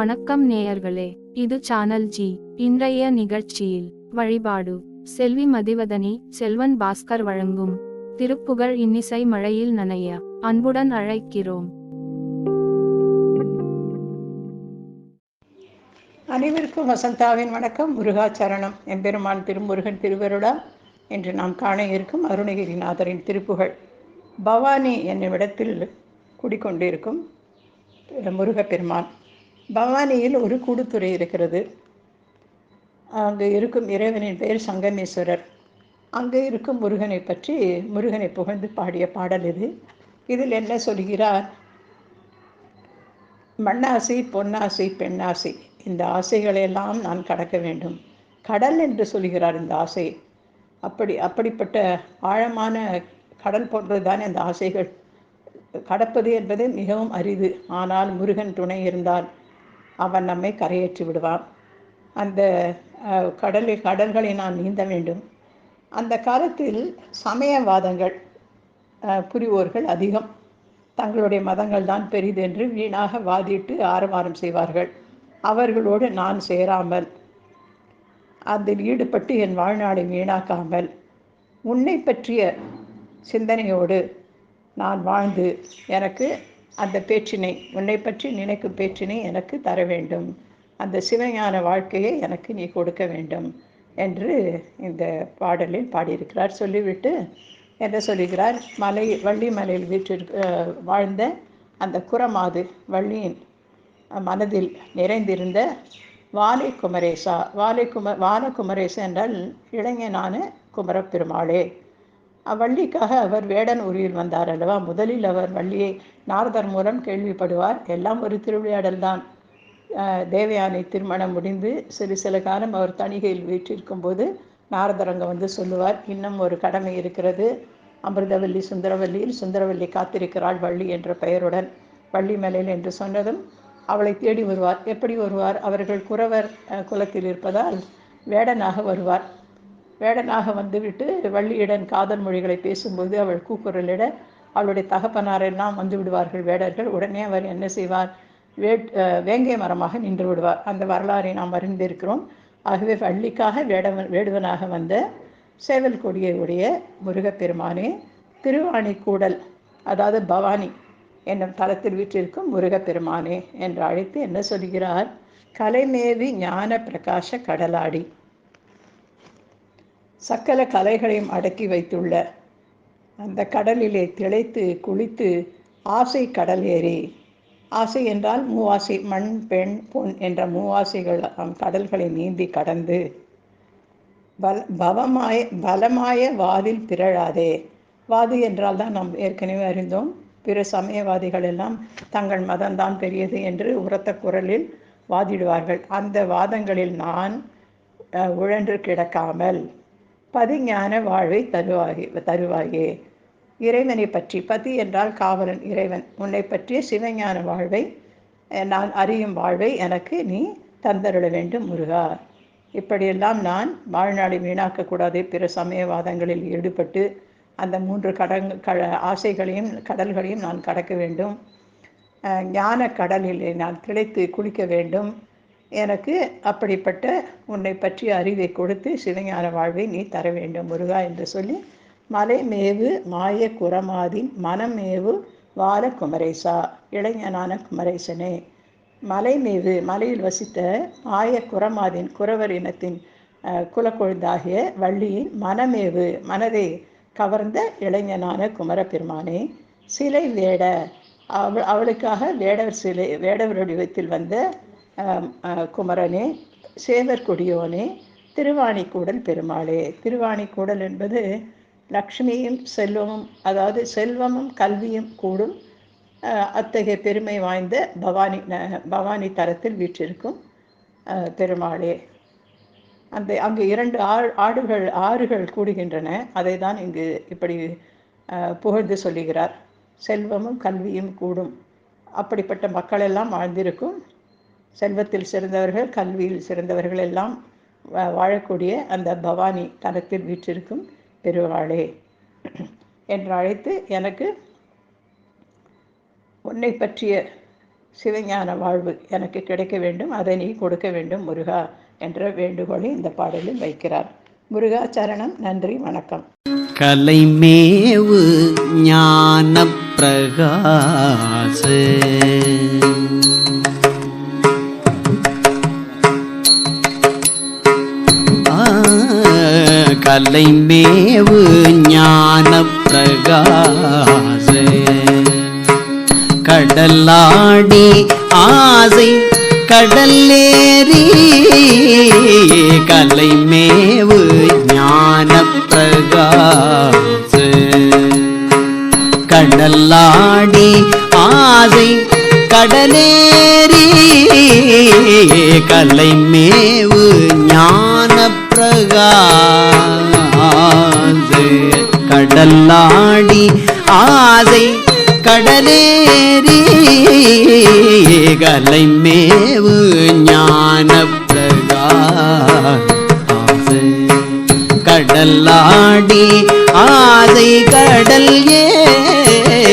வணக்கம் நேயர்களே இது சானல் ஜி இன்றைய நிகழ்ச்சியில் வழிபாடு. செல்வி மதிவதனி செல்வன் பாஸ்கர் வழங்கும் திருப்புகழ் இன்னிசை மழையில் நனைய அன்புடன் அழைக்கிறோம். அனைவருக்கும் வசந்தாவின் வணக்கம். முருகாச்சரணம். எம்பெருமான் திருமுருகன் திருவருளா என்று நாம் காண இருக்கும் அருணகிரிநாதரின் திருப்புகழ். பவானி என்னுமிடத்தில் குடிக்கொண்டிருக்கும் முருகப்பெருமான். பவானியில் ஒரு கூடுத்துறை இருக்கிறது. அங்கு இருக்கும் இறைவனின் பெயர் சங்கமேஸ்வரர். அங்கே இருக்கும் முருகனை பற்றி முருகனை புகழ்ந்து பாடிய பாடல் இது. இதில் என்ன சொல்கிறார்? மண்ணாசி பொன்னாசை பெண்ணாசி இந்த ஆசைகளையெல்லாம் நான் கடக்க வேண்டும். கடல் என்று சொல்கிறார் இந்த ஆசை. அப்படி அப்படிப்பட்ட ஆழமான கடல் போன்றதுதான் இந்த ஆசைகள். கடப்பது என்பது மிகவும் அரிது. ஆனால் முருகன் துணை இருந்தால் அவன் நம்மை கரையேற்றி விடுவான். அந்த கடலில் கடல்களை நான் நீந்த வேண்டும். அந்த காலத்தில் சமயவாதங்கள் புரிவோர்கள் அதிகம். தங்களுடைய மதங்கள் தான் பெரிது என்று வீணாக வாதிட்டு ஆரவாரம் செய்வார்கள். அவர்களோடு நான் சேராமல் அதில் ஈடுபட்டு என் வாழ்நாளை வீணாக்காமல் உன்னை பற்றிய சிந்தனையோடு நான் வாழ்ந்து எனக்கு அந்த பேச்சினை உன்னை பற்றி நினைக்கும் பேச்சினை எனக்கு தர வேண்டும். அந்த சிவஞான வாழ்க்கையை எனக்கு நீ கொடுக்க வேண்டும் என்று இந்த பாடலில் பாடியிருக்கிறார். சொல்லிவிட்டு என்ன சொல்லுகிறார்? மலை வள்ளி மலையில் வீற்றிருக்க வாழ்ந்த அந்த குரமாது வள்ளியின் மனதில் நிறைந்திருந்த வாலை குமரேசா வாலை கும வான குமரேசா என்றால் இளைஞனான குமரப்பெருமாளே. வள்ளிக்காக அவர் வேடன் ஊரில் வந்தார் அல்லவா? முதலில் அவர் வள்ளியை நாரதர் மூலம் கேள்விப்படுவார். எல்லாம் ஒரு திருவிளையாடல் தான். தேவயானை திருமணம் முடிந்து சிறு சில காலம் அவர் தணிகையில் வீற்றிருக்கும் போது நாரதர் அங்கே வந்து சொல்லுவார் இன்னும் ஒரு கடமை இருக்கிறது. அமிர்தவல்லி சுந்தரவல்லியில் சுந்தரவல்லி காத்திருக்கிறாள் வள்ளி என்ற பெயருடன் வள்ளி மலையில் என்று சொன்னதும் அவளை தேடி வருவார். எப்படி வருவார்? அவர்கள் குறவர் குலத்தில் இருப்பதால் வேடனாக வருவார். வேடனாக வந்துவிட்டு வள்ளியிடன் காதல் மொழிகளை பேசும்போது அவள் கூக்குரலிட அவளுடைய தகப்பனாரெல்லாம் வந்து விடுவார்கள் வேடர்கள். உடனே அவர் என்ன செய்வார்? வேட் வேங்கை மரமாக நின்று விடுவார். அந்த வரலாறை நாம் அறிந்திருக்கிறோம். ஆகவே வள்ளிக்காக வேடவன் வேடுவனாக வந்த சேவல் கொடியுடைய முருகப்பெருமானே திருவாணி கூடல் அதாவது பவானி என்னும் தலத்தில் வீற்றிருக்கும் முருகப்பெருமானே என்று அழைத்து என்ன சொல்கிறார்? கலைமேவி ஞான பிரகாச கடலாடி சக்கல கலைகளையும் அடக்கி வைத்துள்ள அந்த கடலிலே திளைத்து குளித்து ஆசை கடல் ஏறி. ஆசை என்றால் மூவாசை மண் பெண் பொன் என்ற மூவாசைகள் கடல்களை நீந்தி கடந்து. பல பவமாய பலமாய வாதில் திரழாதே வாதி என்றால் தான் நாம் ஏற்கனவே அறிந்தோம். பிற சமயவாதிகள் எல்லாம் தங்கள் மதம்தான் பெரியது என்று உரத்த குரலில் வாதிடுவார்கள். அந்த வாதங்களில் நான் உழன்று கிடக்காமல். பதிஞான வாழ்வை தருவாகி தருவாயே. இறைவனை பற்றி பதி என்றால் காவலன் இறைவன். உன்னை பற்றிய சிவஞான வாழ்வை நான் அறியும் வாழ்வை எனக்கு நீ தந்தருள வேண்டும் முருகா. இப்படியெல்லாம் நான் வாழ்நாளை வீணாக்கக்கூடாது. பிற சமயவாதங்களில் ஈடுபட்டு அந்த மூன்று கடங் க ஆசைகளையும் கடல்களையும் நான் கடக்க வேண்டும். ஞான கடலில் நான் திளைத்து குளிக்க வேண்டும். எனக்கு அப்படிப்பட்ட உன்னை பற்றிய அறிவை கொடுத்து சிவஞான வாழ்வை நீ தர வேண்டும் முருகா என்று சொல்லி மலைமேவு மாய குரமாதின் மனமேவு வால குமரேசா இளைஞனான குமரேசனே. மலைமேவு மலையில் வசித்த மாய குரமாதின் குறவர் இனத்தின் குலக்கொழுந்தாகிய வள்ளியின் மனமேவு மனதை கவர்ந்த இளைஞனான குமரப்பெருமானே. சிலை வேட அவள் அவளுக்காக வேடவர் சிலை வேடவர் வடிவத்தில் வந்த குமரனே சேவற்கொடியோனே திருவாணிக்கூடல் பெருமாளே. திருவாணிக்கூடல் என்பது லக்ஷ்மியும் செல்வமும் அதாவது செல்வமும் கல்வியும் கூடும் அத்தகைய பெருமை வாய்ந்த பவானி பவானி தரத்தில் வீற்றிருக்கும் பெருமாளே. அந்த அங்கு இரண்டு ஆடுகள் ஆறுகள் கூடுகின்றன. அதை தான் இங்கு இப்படி புகழ்ந்து சொல்லுகிறார். செல்வமும் கல்வியும் கூடும். அப்படிப்பட்ட மக்களெல்லாம் வாழ்ந்திருக்கும் செல்வத்தில் சிறந்தவர்கள் கல்வியில் சிறந்தவர்கள் எல்லாம் வாழக்கூடிய அந்த பவானி தலத்தில் வீற்றிருக்கும் பெருவாளே என்று அழைத்து எனக்கு உன்னை பற்றிய சிவஞான வாழ்வு எனக்கு கிடைக்க வேண்டும் அதை நீ கொடுக்க வேண்டும் முருகா என்ற வேண்டுகோளை இந்த பாடலில் வைக்கிறார். முருகா சரணம் நன்றி வணக்கம். கலைமேவு ஞான பிரகாச கலைமேவு ஞான பிரகாச கடலாடி ஆசை கடல்லேறி கலைமேவு ஞான பிரகாச கடலாடி ஆசை கடலேறி கலைமேவு ஞான பிரகாச கடல்லாடி ஆசை கடலேறி கலை மேவு ஞான பிரகாச கடல்லாடி ஆசை கடல்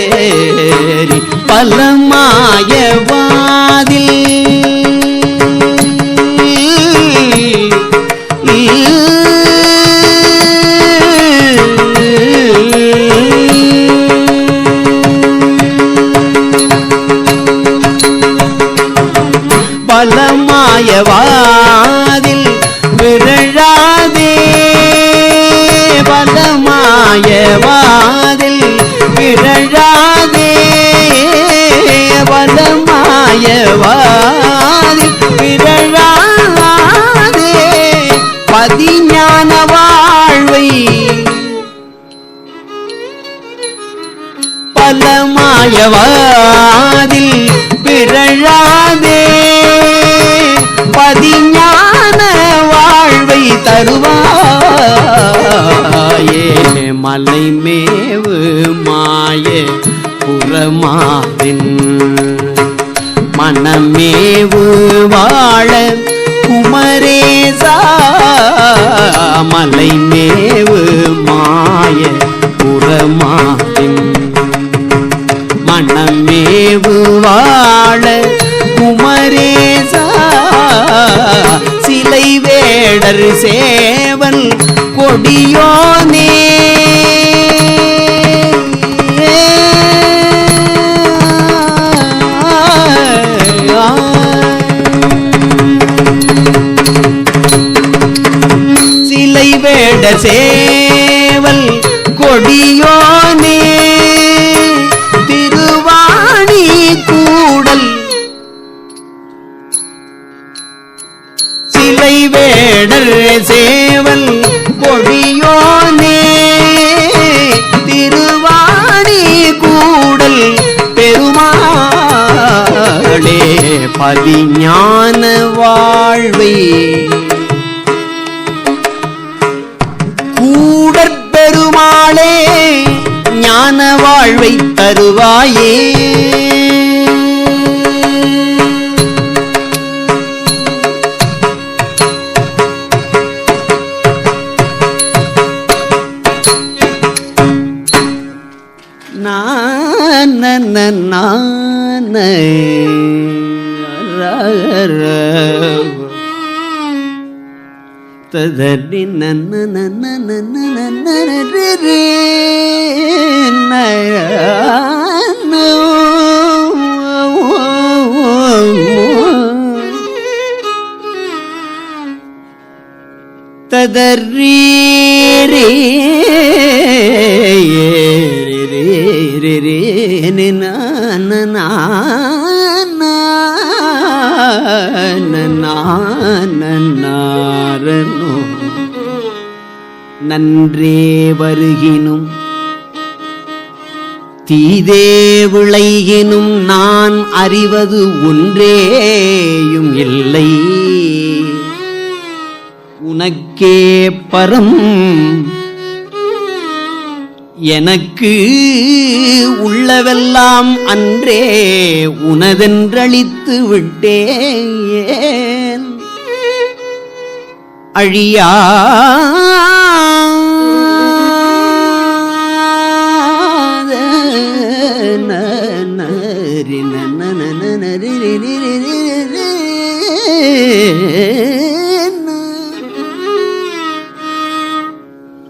ஏறி பலமாயவ பலமாயவாதில் பிறழாதே. பதிஞான வாழ்வை பலமாயவாதில் பிறழாதே. பதிஞான வாழ்வை தருவாயே. மலை மேவு மாய புறமாதின் மனமேவு வாழ குமரேசா மலை மேவு மாய புறமாவின் மனமேவு வாழ குமரேசா சிலை வேடர் சேவன் கொடியோ அவிஞான வாழ்வே. கூடற்பெருமாளே ஞான வாழ்வை தருவாயே. ததடி நன்ன நன்ன நன்ன நன்ன ரே ததறி ரே நன்றே வருகினும். தீதே விளைகினும் நான் அறிவது ஒன்றேயும் இல்லை. உனக்கே பரம் எனக்கு உள்ளவெல்லாம் அன்றே உனதென்றழித்து விட்டேன். அழியா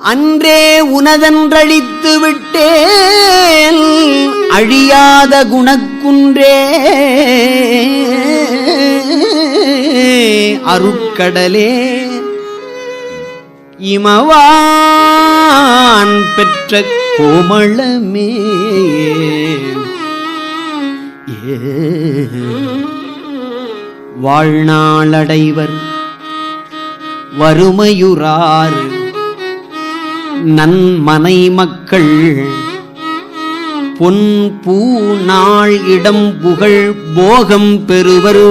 அன்றே உனதன்றழித்து விட்டேன் அழியாத குணக்குன்றே. அருட்கடலே இமவான் பெற்ற கோமளமே. வாழ்நாளடைவர் வறுமையுறாறு. நன்மனை மக்கள் பொன் பூ நாள் இடம் புகழ் போகம் பெறுவர்.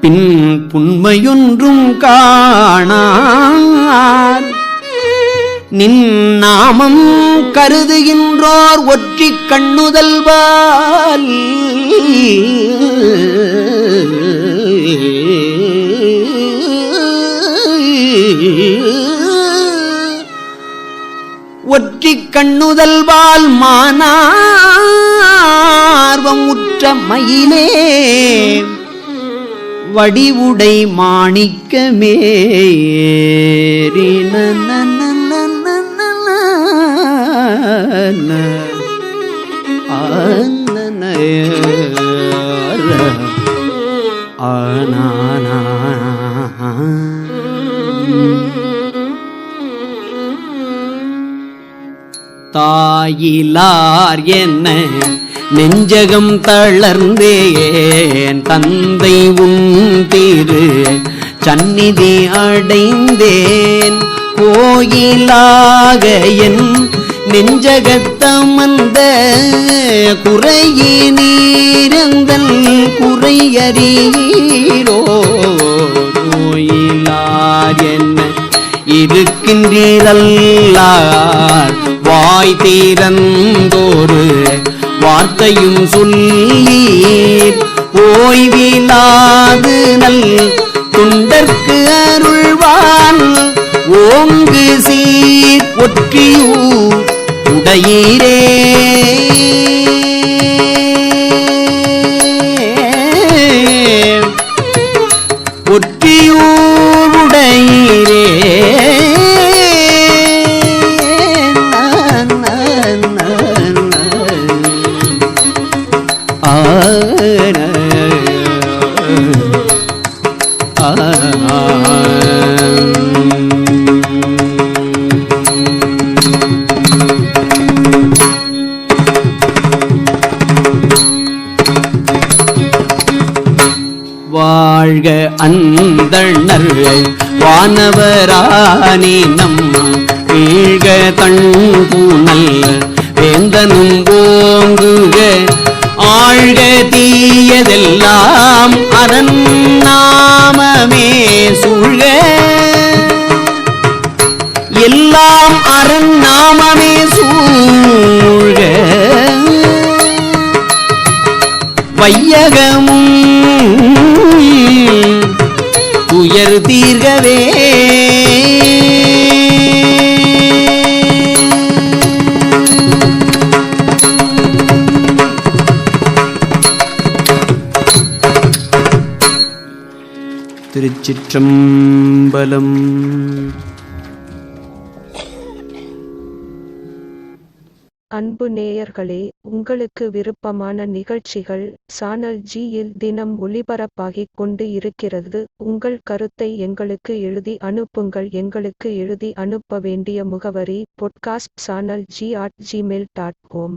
பின் புண்மையொன்றும் காணார். நின் நாமம் கருதுகின்றோர் ஒற்றி கண்ணுதல்வால். ஒற்றி கண்ணுதல்வால் மானார்வம் உற்ற மயிலே. வடிவுடை மாணிக்கமே தாயிலார் என்ன? நெஞ்சகம் தளர்ந்தேன் தந்தை உன் திரு? சந்நிதி அடைந்தேன் கோயிலாக என் நெஞ்சகத்தமந்த நெஞ்சகத்தமர்ந்த குறையினீரந்தல் குறையறீரோ? நோயிலார் என்ன? இருக்கின்றீரல்லார் வாய் தீரந்தோரு வார்த்தையும் சொல்லீர் ஓய்விலாது நல் துண்டற்கு அருள்வான். ஓங்கு சீர் ஒற்றியூ உடையீரே. தானே நம்ம வீழ்க தண்பூனல் வேந்தனும் ஓங்குக. ஆழ்க தீயதெல்லாம் அதன் நாமமே சூழ்க. எல்லாம் அரண் நாமமே சூழ்க. வையகமும் துயர் தீர்கவே திருச்சிற்றம்பலம். அன்பு நேயர்களே உங்களுக்கு விருப்பமான நிகழ்ச்சிகள் சானல் ஜியில் தினம் ஒளிபரப்பாகிக் கொண்டு இருக்கிறது. உங்கள் கருத்தை எங்களுக்கு எழுதி அனுப்புங்கள். எங்களுக்கு எழுதி அனுப்ப வேண்டிய முகவரி podcast channel G at Gmail dot com